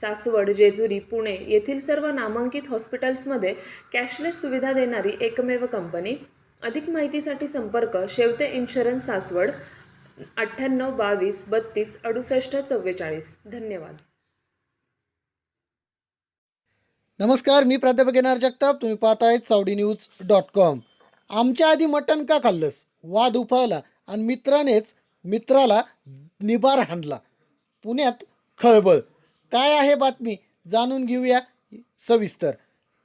सासवड जेजुरी पुणे येथील सर्व नामांकित हॉस्पिटल्समध्ये कॅशलेस सुविधा देणारी एकमेव कंपनी. अधिक माहितीसाठी संपर्क शेवते इन्शुरन्स सासवड अठ्ठ्याण्णव बावीस बत्तीस अडुसष्ट चव्वेचाळीस. धन्यवाद. नमस्कार मी प्राध्यापक येणार जगताप. तुम्ही पाहताय चावडी न्यूज डॉट कॉम. आमच्या आधी मटण का खाल्लंस? वाद उफाळला आणि मित्रानेच मित्राला निबार हाणला. पुण्यात खळबळ. काय आहे बातमी? जाणून घेऊया सविस्तर.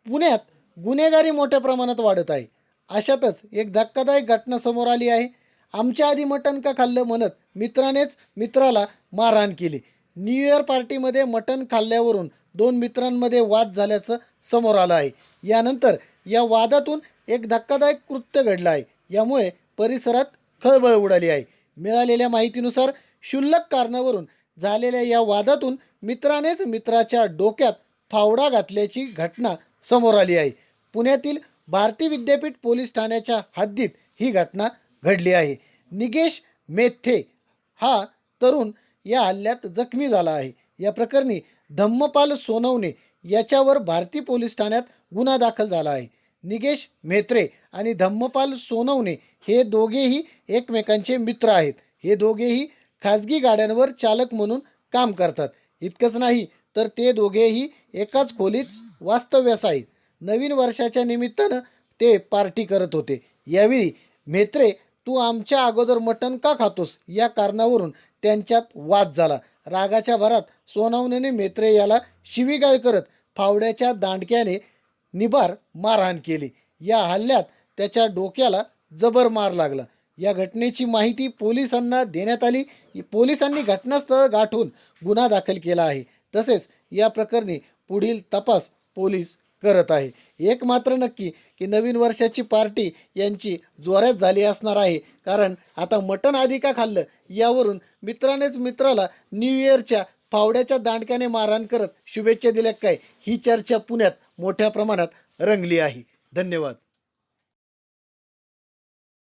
पुण्यात गुन्हेगारी मोठ्या प्रमाणात वाढत आहे. अशातच एक धक्कादायक घटना समोर आली आहे. आमच्या आधी मटण का खाल्लं म्हणत मित्रानेच मित्राला मारहाण केली. न्यू इयर पार्टीमध्ये मटण खाल्ल्यावरून दोन मित्रांमध्ये वाद झाल्याचं समोर आलं आहे. यानंतर या वादातून एक धक्कादायक कृत्य घडलं आहे. यामुळे परिसरात खळबळ उडाली आहे. मिळालेल्या माहितीनुसार क्षुल्लक कारणावरून झालेल्या या वादातून मित्रानेच मित्राच्या डोक्यात फावडा घातल्याची घटना समोर आली आहे. पुण्यातील भारती विद्यापीठ पोलीस ठाण्याच्या हद्दीत ही घटना घडली आहे. निगेश मेथे हा तरुण या हल्ल्यात जखमी झाला आहे. या प्रकरणी धम्मपाल सोनवणे याच्यावर भारती पोलीस ठाण्यात गुन्हा दाखल झाला आहे. निगेश म्हेत्रे आणि धम्मपाल सोनवणे हे दोघेही एकमेकांचे मित्र आहेत. हे दोघेही खाजगी गाड्यांवर चालक म्हणून काम करतात. इतकंच नाही तर ते दोघेही एकाच खोलीत वास्तव्यास आहेत नवीन वर्षाच्या निमित्तानं ते पार्टी करत होते. यावेळी मेत्रे तू आमच्या अगोदर मटण का खातोस? या कारणावरून त्यांच्यात वाद झाला. रागाच्या भरात सोनवणेने मेत्रे याला शिवीगाळ करत फावड्याच्या दांडक्याने निबार मारहाण केली. या हल्ल्यात त्याच्या डोक्याला जबर मार लागला. या घटनेची माहिती पोलिसांना देण्यात आली. पोलिसांनी घटनास्थळ गाठून गुन्हा दाखल केला आहे. तसेच या प्रकरणी पुढील तपास पोलीस करत आहे. एक मात्र नक्की की नवीन वर्षाची पार्टी यांची जोरात झाली असणार आहे. कारण आता मटण आधी का खाल्लं यावरून मित्रानेच मित्राला न्यू इयरच्या फावड्याच्या दांडक्याने मारहाण करत शुभेच्छा दिल्या काय? ही चर्चा पुण्यात मोठ्या प्रमाणात रंगली आहे. धन्यवाद.